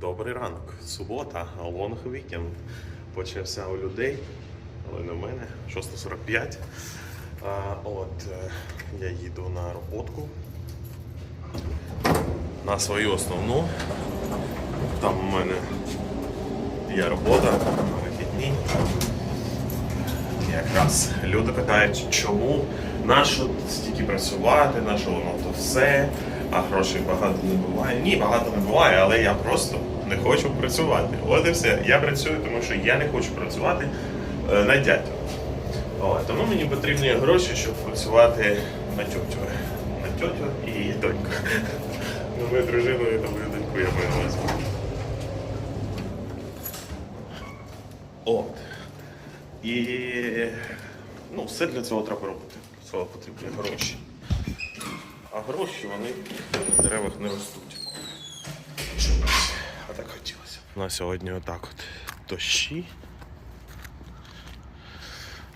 Добрий ранок. Субота, лонг вікенд. Почався у людей, але не в мене. 6.45. От е, я їду на роботку. На свою основну. Там у мене є робота на вихідні. Якраз люди питають, чому нащо стільки працювати, на що воно то все, а грошей багато не буває. Ні, багато не буває, але я просто не хочу працювати. От і все. Я працюю, тому що я не хочу працювати е, на дядю. Тому мені потрібні гроші, щоб працювати на тьотю. На тьотю і доньку. Ну, ми дружиною та мою доньку я маю назву. От. І ну, все для цього треба робити. Для цього потрібні гроші. А гроші вони на деревах не ростуть. Чомусь. А так хотілося. У нас сьогодні отак от дощі.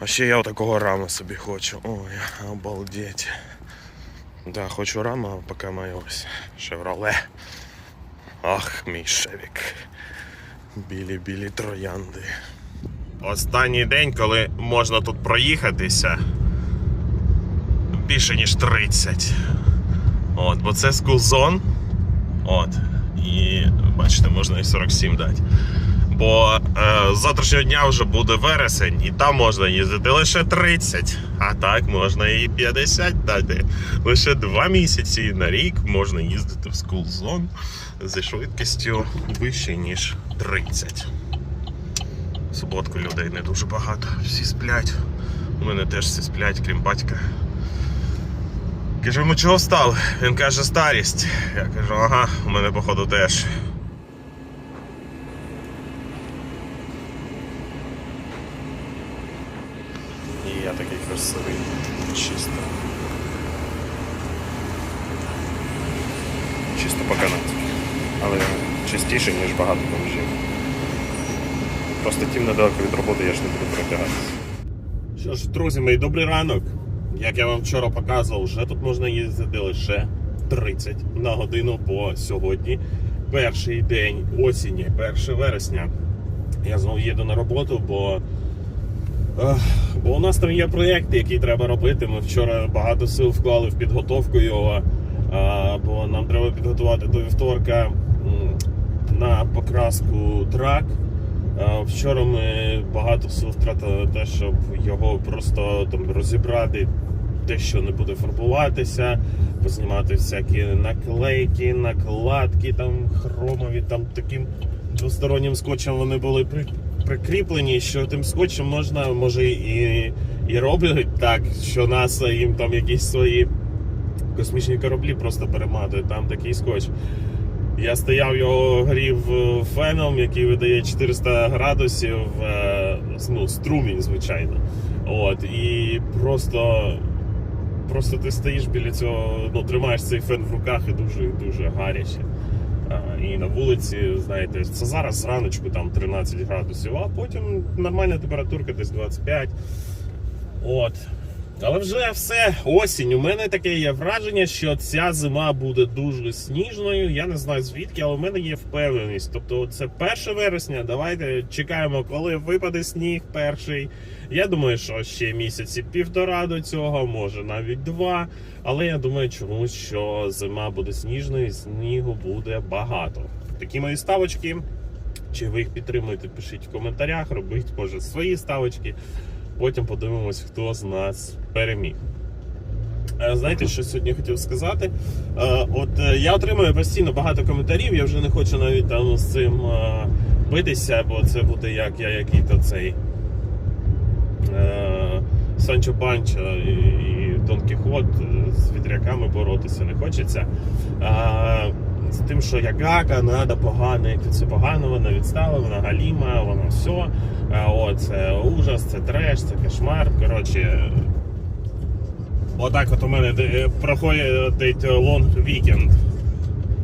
А ще я отакого рама собі хочу. Ой, обалдеть. Да, хочу рама, а поки маю ось Шевроле. Ах, мій шевік. Білі-білі троянди. Останній день, коли можна тут проїхатися. Більше ніж 30. От, бо це zone. От. І бачите, можна і 47 дати. Бо е, з завтрашнього дня вже буде вересень, і там можна їздити лише 30, а так можна і 50 дати. Лише 2 місяці на рік можна їздити в school zone зі швидкістю вище, ніж 30. В суботку людей не дуже багато, всі сплять. У мене теж всі сплять, крім батька. Кажу, йому чого встав? Він каже, старість. Я кажу, ага, у мене походу теж. І я такий красивий, чисто. Чисто по канаді. Але чистіше, ніж багато бомжів. Просто тім недалеко від роботи я ж не буду протягатися. Що ж, друзі мої, добрий ранок. Як я вам вчора показував, вже тут можна їздити лише 30 на годину, бо сьогодні перший день осені, 1 вересня. Я знову їду на роботу, бо, бо у нас там є проєкт, який треба робити. Ми вчора багато сил вклали в підготовку його, а, бо нам треба підготувати до вівторка на покраску трак. Вчора ми багато сил втратили на те, щоб його просто там розібрати, те, що не буде фарбуватися, познімати всякі наклейки, накладки, там хромові, там таким двостороннім скотчем вони були при, прикріплені, що тим скотчем можна, може, і, і роблять так, що НАСА їм там якісь свої космічні кораблі просто перематують, там такий скотч. Я стояв його грів е, феном, який видає 400 градусів, е, ну, струмінь, звичайно. От, і просто, просто ти стоїш біля цього, ну, тримаєш цей фен в руках і дуже дуже гаряче. І на вулиці, знаєте, це зараз зраночку там 13 градусів, а потім нормальна температурка десь 25. От. Але вже все, осінь. У мене таке є враження, що ця зима буде дуже сніжною. Я не знаю звідки, але в мене є впевненість. Тобто, це 1 вересня. Давайте чекаємо, коли випаде сніг перший. Я думаю, що ще місяці півтора до цього, може навіть два. Але я думаю, чомусь, що зима буде сніжною, і снігу буде багато. Такі мої ставочки. Чи ви їх підтримуєте? Пишіть в коментарях, робіть може свої ставочки. Потім подивимось, хто з нас переміг. Е, Знаєте, що сьогодні хотів сказати? Е, От е, я отримую постійно багато коментарів, я вже не хочу навіть там з цим битися, бо це буде як я який-то цей Санчо Панчо і, Дон Кіхот з вітряками боротися не хочеться. Е, З тим, що як Гака, треба погано, як це погано, вона відстала, вона галіма, вона все. Е, О, це ужас, це треш, це кошмар. Коротше, отак от у мене е, проходить лонг вікенд.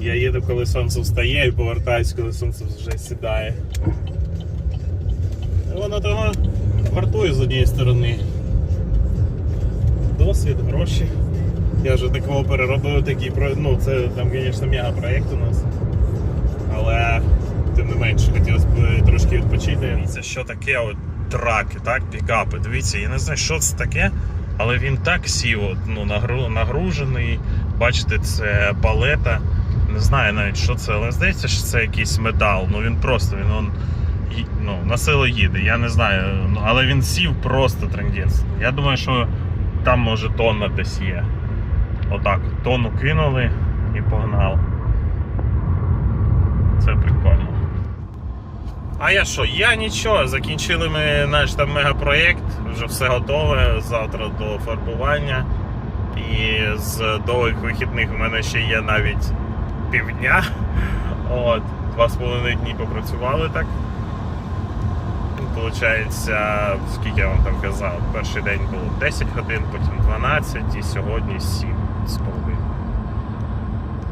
Я їду, коли сонце встає, і повертаюсь, коли сонце вже сідає. Воно того вартує з однієї сторони. Досвід, гроші. Я вже такого переробив, такий ну це там, звісно, мега проєкт у нас. Але відпочити. Дивіться, що таке от траки, так, пікапи. Дивіться, я не знаю, що це таке, але він так сів, от, ну, нагружений. Бачите, це палета. Не знаю навіть, що це, але здається, що це якийсь метал. Ну він просто він он, ну, на силу їде. Я не знаю. Ну, але він сів просто трендець. Я думаю, що там може тонна десь є. Отак, тонну кинули і погнав. Це прикольно. А я що? Я нічого. Закінчили ми наш там мегапроєкт, вже все готове. Завтра до фарбування. І з довгих вихідних у мене ще є навіть півдня. От, два з половиною дні попрацювали так. Получається, скільки я вам там казав, перший день було 10 годин, потім 12 і сьогодні 7 з половиною.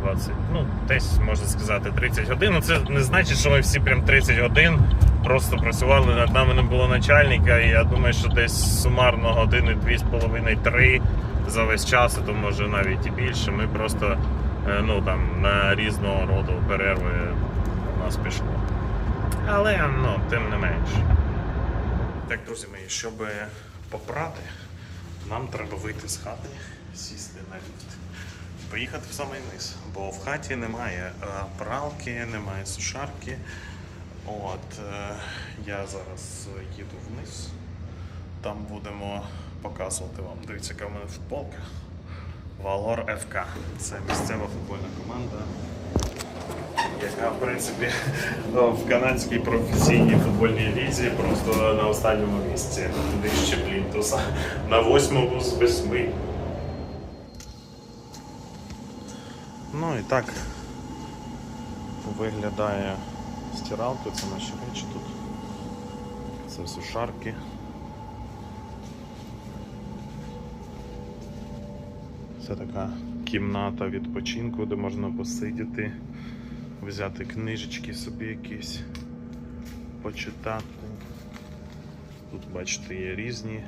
20, ну, десь можна сказати 30 годин. Ну це не значить, що ми всі прям 30 годин просто працювали. Над нами не було начальника, і я думаю, що десь сумарно години 2,5-3 за весь час, то може навіть і більше. Ми просто е, ну, там, на різного роду перерви у нас пішло. Але ну, тим не менш. Так, друзі мої, щоб попрати, нам треба вийти з хати, сісти на ліфт, поїхати в самий низ, бо в хаті немає е, пралки, немає сушарки. От, е, я зараз їду вниз. Там будемо показувати вам. Дивіться, яка в мене футболка. Valor FK. Це місцева футбольна команда, яка в принципі в канадській професійній футбольній лізі просто на останньому місці нижче Плінтуса. На восьмому з восьми. Ну і так виглядає стиралка, це наші речі тут. Це сушарки. Це така кімната відпочинку, де можна посидіти, взяти книжечки собі якісь, почитати. Тут, бачите, є різні.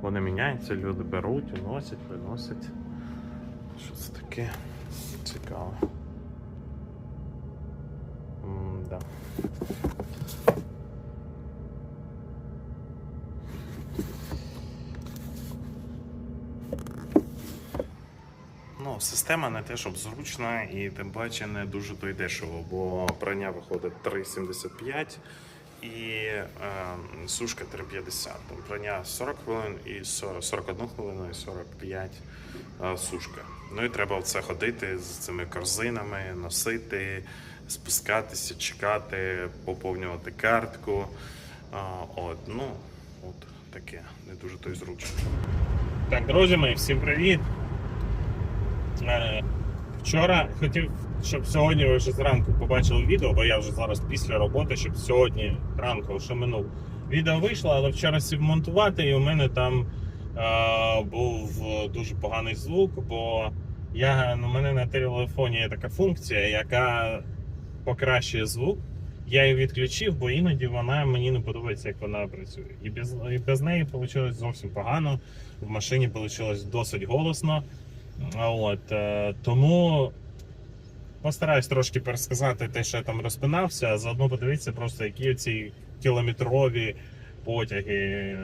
Вони міняються, люди беруть, уносять, виносять. Що це таке? Цікаво. М-да. Ну, система не те, щоб зручна і тим паче не дуже то дешево, бо прання виходить 3,75 і е, сушка 3,50. Там прання 40 хвилин і 40, 41 хвилину і 45 е, сушка. Ну і треба це ходити з цими корзинами, носити, спускатися, чекати, поповнювати картку. А, от, ну, от таке, не дуже то й зручно. Так, друзі мої, всім привіт! Е, Вчора хотів, щоб сьогодні ви вже зранку побачили відео, бо я вже зараз після роботи, щоб сьогодні ранку вже минув. Відео вийшло, але вчора сів монтувати, і у мене там е, був дуже поганий звук, бо я, ну, мене на телефоні є така функція, яка покращує звук. Я її відключив, бо іноді вона мені не подобається, як вона працює. І без, і без неї вийшло зовсім погано. В машині вийшло досить голосно. От, е, тому постараюсь трошки пересказати те, що я там розпинався, а заодно подивіться просто, які ці кілометрові потяги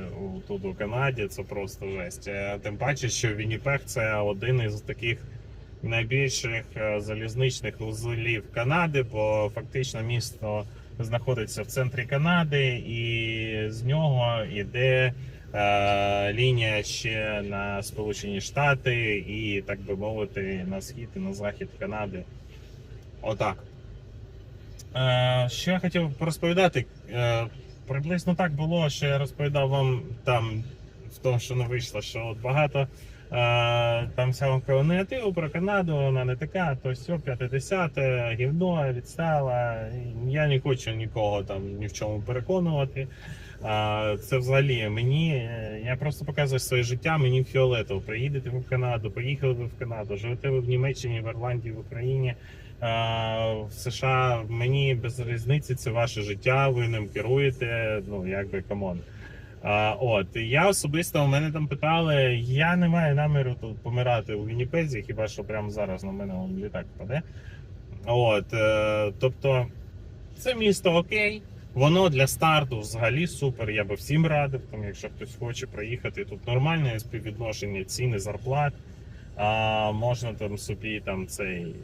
тут у Канаді. Це просто жесть. Е, Тим паче, що Вінніпег це один із таких найбільших е, залізничних вузлів Канади, бо фактично місто знаходиться в центрі Канади, і з нього йде е, лінія ще на Сполучені Штати і, так би мовити, на схід і на захід Канади. Отак. Е, що я хотів розповідати? Е, приблизно так було, що я розповідав вам там, в тому, що не вийшло, що от багато е, там всякого негативу про Канаду, вона не така, то все, 50 гівно відстала. Я не хочу нікого там ні в чому переконувати. А, Це взагалі мені. е, Я просто показую своє життя, мені фіолетово. Приїдете ви в Канаду, поїхали ви в Канаду, живете ви в Німеччині, в Ірландії, в Україні, в США. Мені без різниці це ваше життя, ви ним керуєте. Ну якби камон. От я особисто у мене там питали. Я не маю наміру тут помирати у Вінніпезі, хіба що прямо зараз на мене он літак впаде. От, е, тобто, це місто окей. Воно для старту взагалі супер. Я би всім радив, там, якщо хтось хоче проїхати, тут нормальне співвідношення ціни зарплат. А, можна там собі там цей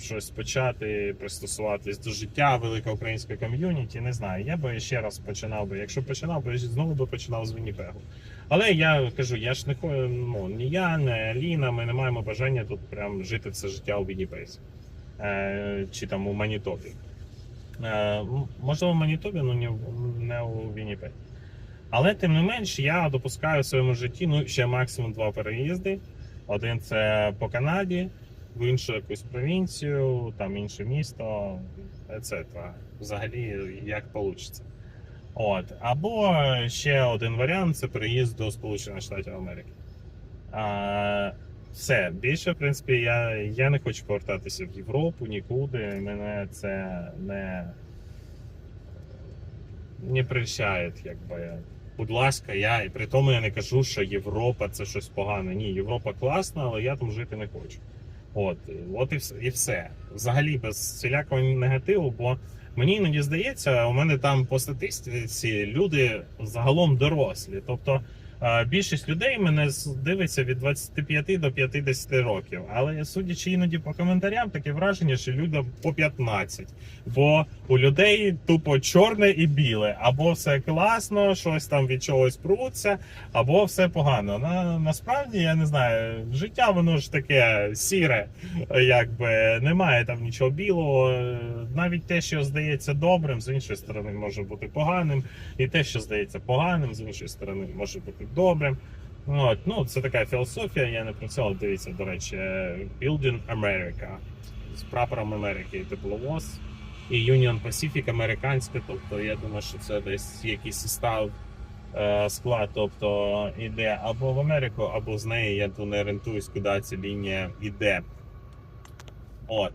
щось почати, пристосуватись до життя, велика українська ком'юніті. Не знаю. Я би ще раз починав би. Якщо починав, би знову би починав з Вінніпегу. Але я кажу, я ж не ну, ні я, не Аліна, ми не маємо бажання тут прям жити все життя у Вінніпезі. Е, чи там у Манітопі. Е, можливо, в Манітобі, не, не у Вінніпегі. Але тим не менш, я допускаю в своєму житті ну, ще максимум два переїзди. Один це по Канаді, в іншу якусь провінцію, там інше місто, etc. Взагалі, як вийде. От. Або ще один варіант це переїзд до Сполучених Штатів Америки. А, все, більше, в принципі, я, я не хочу повертатися в Європу нікуди. Мене це не, не прельщає, якби. Будь ласка, я і при тому я не кажу, що Європа це щось погане. Ні, Європа класна, але я там жити не хочу. От, от і все, і все. Взагалі без всілякого негативу, бо мені іноді здається, у мене там по статистиці люди загалом дорослі. Тобто більшість людей мене дивиться від 25 до 50 років. Але судячи іноді по коментарям, таке враження, що людям по 15. Бо у людей тупо чорне і біле, або все класно, щось там від чогось пруться, або все погано. На, насправді я не знаю, життя воно ж таке сіре, якби немає там нічого білого. Навіть те, що здається добрим, з іншої сторони може бути поганим, і те, що здається поганим, з іншої сторони може бути добрим. От, ну це така філософія. Я не це дивіться, до речі, Building America з прапором Америки тепловоз і Union Pacific американська. Тобто я думаю, що це десь якийсь став е, склад, тобто іде або в Америку, або з неї. Я тут не орієнтуюсь, куди ця лінія йде. От.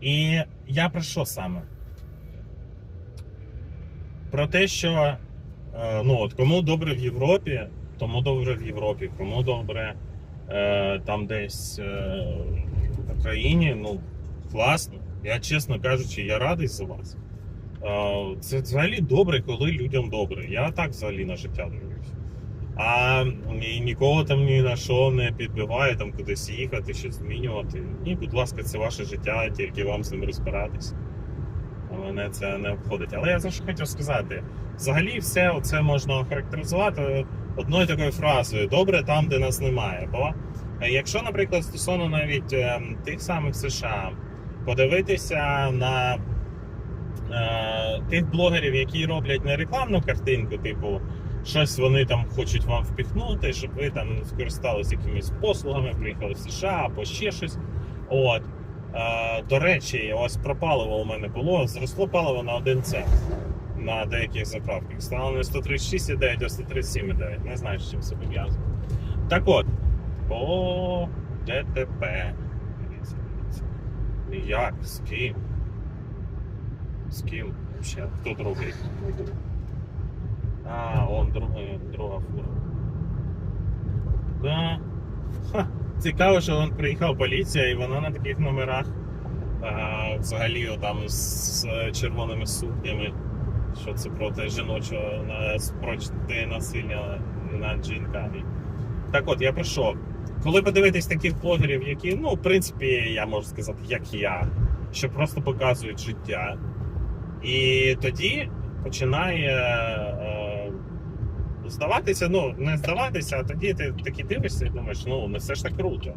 І я про що саме? Про те, що е, ну, от, кому добре в Європі, тому добре в Європі, кому добре е, там десь е, в Україні, ну, класно. Я, чесно кажучи, я радий за вас. Е, Це взагалі добре, коли людям добре. Я так взагалі на життя дивлюся. А ні- нікого там ні на що не підбиває там кудись їхати, щось змінювати. Ні, будь ласка, це ваше життя, тільки вам з ним розбиратися. А Мене це не обходить. Але я за що хотів сказати: взагалі, все це можна охарактеризувати одною такою фразою: добре там, де нас немає. Бо е, якщо, наприклад, стосовно навіть е, тих самих США, подивитися на е, тих блогерів, які роблять не рекламну картинку, типу, щось вони там хочуть вам впіхнути, щоб ви там скористалися якимись послугами, приїхали в США або ще щось. От. Е, до речі, ось про паливо у мене було. Зросло паливо на 1 цент на деяких заправках. Стало не 136,9, а 137,9. Не знаю, з чим це пов'язано. Так от, по ДТП. Як? З ким? З ким? Ще хто другий? А, он друга, друга фура. Да. Ха. Цікаво, що он приїхала поліція, і вона на таких номерах а, взагалі там з червоними сукнями. Що це проти жіночого проти насилля над жінками. Так от, я що? Коли подивитись таких блогерів, які, ну, в принципі, я можу сказати, як я, що просто показують життя. І тоді починає е, здаватися, ну, не здаватися, а тоді ти таки дивишся і думаєш, ну, не все ж так круто.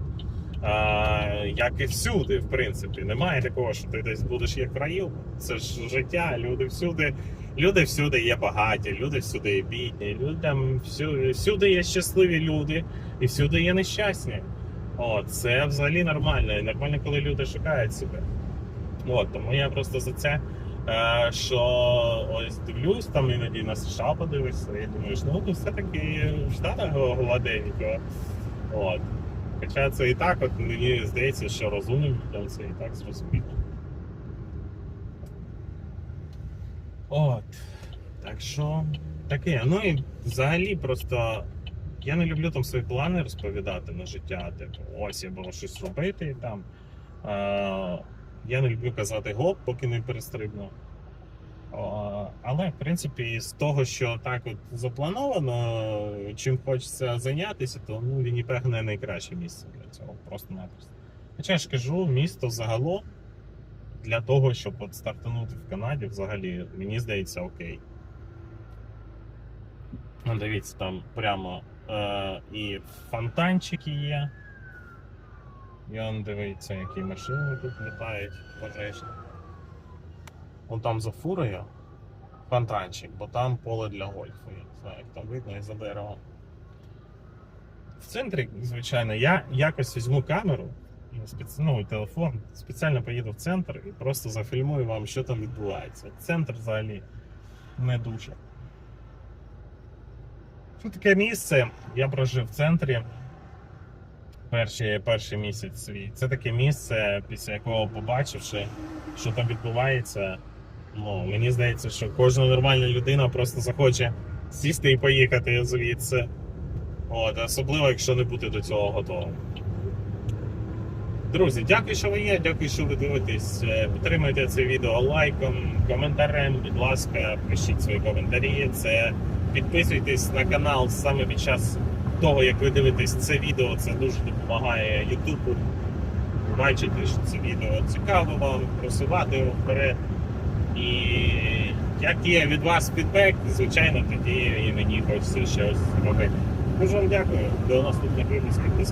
Е, як і всюди, в принципі. Немає такого, що ти десь будеш як в раю. Це ж життя, люди всюди. Люди всюди є багаті, люди всюди є бідні, людям всюди, всюди є щасливі люди і всюди є нещасні. От, це взагалі нормально. І нормально, коли люди шукають себе. От, тому я просто за це, е, що ось дивлюсь там іноді на США подивишся, і думаєш, ну тут все-таки в Штатах гладенько. От. Хоча це і так, от мені здається, що розумним людям це і так зрозуміло. От. Так що таке. Ну і взагалі просто я не люблю там свої плани розповідати на життя. Типу, ось я буду щось робити там. Е, я не люблю казати гоп, поки не перестрибну. Але, в принципі, з того, що так от заплановано, чим хочеться зайнятися, то ну, Вінніпег не найкраще місце для цього, просто-напросто. Хоча я ж кажу, місто загалом для того, щоб от стартанути в Канаді, взагалі, мені здається, окей. Ну, дивіться, там прямо е, і фонтанчики є. І он дивиться, які машини тут літають пожежні. Вон там за фурою фонтанчик, бо там поле для гольфу. Я не знаю, як там видно і за деревом. В центрі, звичайно, я якось візьму камеру, і спеці... ну, телефон, спеціально поїду в центр і просто зафільмую вам, що там відбувається. Центр взагалі не дуже. Тут таке місце. Я прожив в центрі перший, перший місяць свій. Це таке місце, після якого побачивши, що там відбувається. Ну, мені здається, що кожна нормальна людина просто захоче сісти і поїхати звідси. От, особливо, якщо не бути до цього готовим. Друзі, дякую, що ви є, дякую, що ви дивитесь. Е, Підтримуйте це відео лайком, коментарем. Будь ласка, пишіть свої коментарі. Це підписуйтесь на канал саме під час того, як ви дивитесь це відео. Це дуже допомагає Ютубу. Бачити, що це відео цікаво вам, просувати його вперед. І як є від вас фідбек, звичайно, тоді і мені хочеться щось робити. Дуже вам дякую. До наступних випусків. До